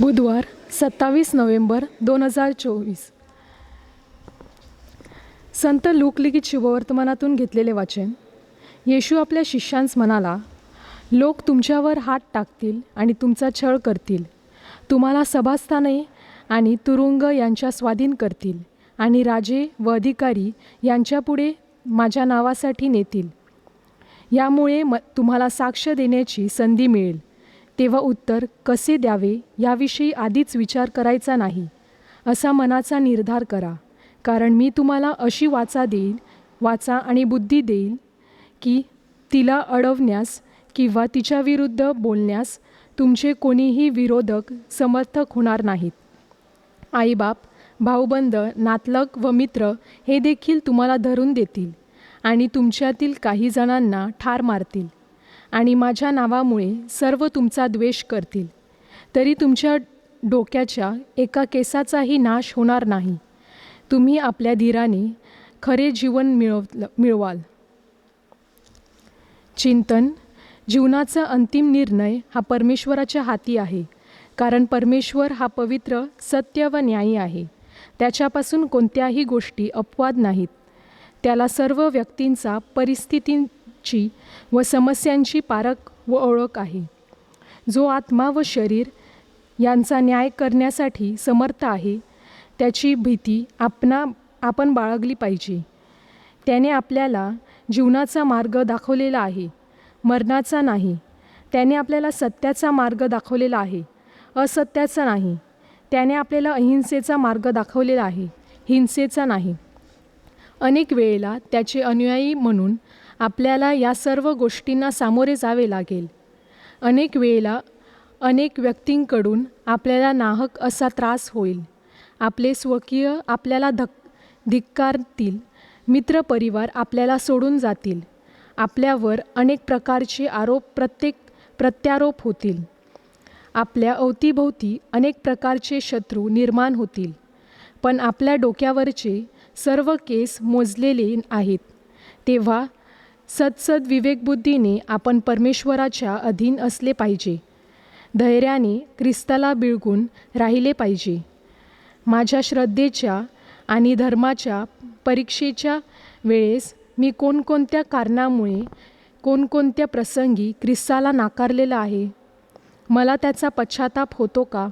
बुधवार सत्तावीस नोव्हेंबर दोन हजार चोवीस. संत लोकलिखित शुभवर्तमानातून घेतलेले वाचन येशू आपल्या शिष्यांस म्हणाला लोक तुमच्यावर हात टाकतील आणि तुमचा छळ करतील. तुम्हाला सभास्थाने आणि तुरुंग यांच्या स्वाधीन करतील आणि राजे व अधिकारी यांच्यापुढे माझ्या नावासाठी नेतील. यामुळे म तुम्हाला साक्ष देण्याची संधी मिळेल. तेव्हा उत्तर कसे द्यावे? याविषयी आधीच विचार करायचा नाही. असा मनाचा निर्धार करा. कारण मी तुम्हाला अशी वाचा देईल वाचा आणि बुद्धी देईल की तिला अडवण्यास किंवा तिच्याविरुद्ध बोलण्यास तुमचे कोणीही विरोधक समर्थक होणार नाहीत. आईबाप भाऊबंद नातलग व मित्र हे देखील तुम्हाला धरून देतील आणि तुमच्यातील काही जणांना ठार मारतील. आणि माझ्या नावामुळे सर्व तुमचा द्वेष करतील. तरी तुमच्या डोक्याच्या एका केसाचाही नाश होणार नाही. तुम्ही आपल्या धीराने खरे जीवन मिळव मिळवाल. चिंतन जीवनाचा अंतिम निर्णय हा परमेश्वराच्या हाती आहे कारण परमेश्वर हा पवित्र सत्य व न्यायी आहे. त्याच्यापासून कोणत्याही गोष्टी अपवाद नाहीत. त्याला सर्व व्यक्तींचा परिस्थितींची व समस्यांची पारख व ओळख आहे. जो आत्मा व शरीर यांचा न्याय करण्यासाठी समर्थ आहे त्याची भीती आपणा आपण बाळगली पाहिजे. त्याने आपल्याला जीवनाचा मार्ग दाखवलेला आहे मरणाचा नाही. त्याने आपल्याला सत्याचा मार्ग दाखवलेला आहे असत्याचा नाही. त्याने आपल्याला अहिंसेचा मार्ग दाखवलेला आहे हिंसेचा नाही. अनेक वेळेला त्याचे अनुयायी म्हणून आपल्याला या सर्व गोष्टींना सामोरे जावे लागेल. अनेक वेळेला अनेक व्यक्तींकडून आपल्याला नाहक असा त्रास होईल. आपले स्वकीय आपल्याला धक धिक्कारतील मित्रपरिवार आपल्याला सोडून जातील. आपल्यावर अनेक प्रकारचे आरोप प्रत्येक प्रत्यारोप होतील. आपल्या अवतीभोवती अनेक प्रकारचे शत्रू निर्माण होतील. पण आपल्या डोक्यावरचे सर्व केस मोजलेले आहेत. तेव्हा सदसद विवेकबुद्धीने आपण परमेश्वराच्या अधीन असले पाहिजे. धैर्याने ख्रिस्ताला बिळगून राहिले पाहिजे. माझ्या श्रद्धेच्या आणि धर्माच्या परीक्षेच्या वेळेस मी कोणकोणत्या कारणामुळे कोणकोणत्या प्रसंगी ख्रिस्ताला नाकारलेलं आहे? मला त्याचा पश्चाताप होतो का?